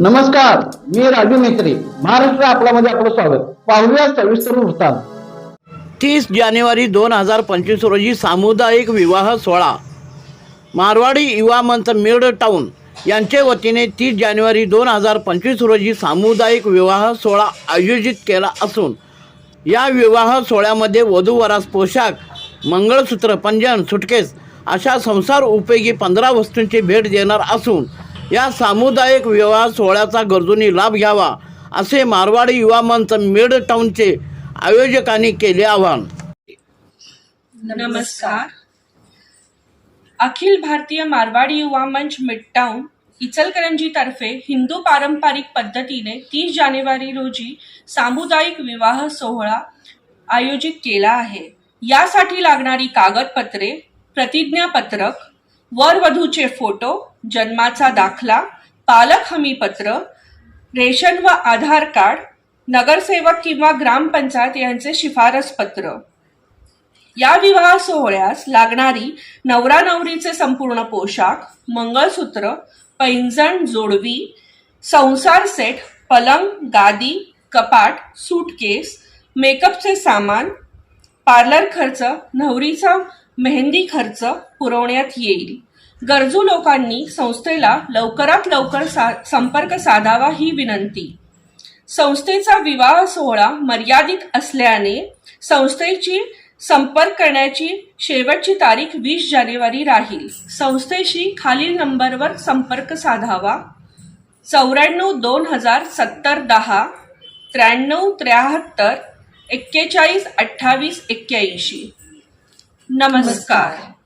नमस्कार मी राजू मेत्री महाराष्ट्र आपल्यामध्ये आपलं स्वागत. पाहूया सविस्तर वृत्तांत. तीस जानेवारी दोन हजार पंचवीस रोजी सामुदायिक विवाह सोहळा. मारवाडी युवा मंच मिड टाऊन यांच्या वतीने तीस जानेवारी दोन हजार पंचवीस रोजी सामुदायिक विवाह सोहळा आयोजित केला असून या विवाह सोहळ्यामध्ये वधूवरास पोशाख मंगळसूत्र पंजन सुटकेस अशा संसार उपयोगी पंधरा वस्तूंची भेट देणार असून या सामुदायिक विवाह सोहळ्याचा गरजूंनी लाभ घ्यावा असे मारवाडी युवा मंच मिड टाऊनचे आयोजकांनी केले आवाहन. नमस्कार. अखिल भारतीय मारवाडी युवा मंच मिडटाऊन इचलकरंजीतर्फे हिंदू पारंपरिक पद्धतीने तीस जानेवारी रोजी सामुदायिक विवाह सोहळा आयोजित केला आहे. यासाठी लागणारी कागदपत्रे प्रतिज्ञापत्रक वरवधूचे फोटो जन्माचा दाखला पालक हमीपत्र रेशन व आधार कार्ड नगरसेवक किंवा ग्रामपंचायत यांचे शिफारस पत्र. या विवाह सोहळ्यास लागणारी नवरा नवरीचे संपूर्ण पोशाख मंगळसूत्र पैंजण जोडवी संसार सेट पलंग गादी कपाट सूटकेस मेकअपचे सामान पार्लर खर्च नवरीचा मेहंदी खर्च पुरवण्यात येईल. गरजू लोकांनी संस्थेला लवकरात लवकर सा संपर्क साधावा ही विनंती. संस्थेचा विवाह सोहळा मर्यादित असल्याने संस्थेची संपर्क करण्याची शेवटची तारीख वीस जानेवारी राहील. संस्थेशी खालील नंबरवर संपर्क साधावा. चौऱ्याण्णव दोन हजार सत्तर दहा त्र्याण्णव त्र्याहत्तर एक्केचाळीस अठ्ठावीस एक्क्याऐंशी. नमस्कार.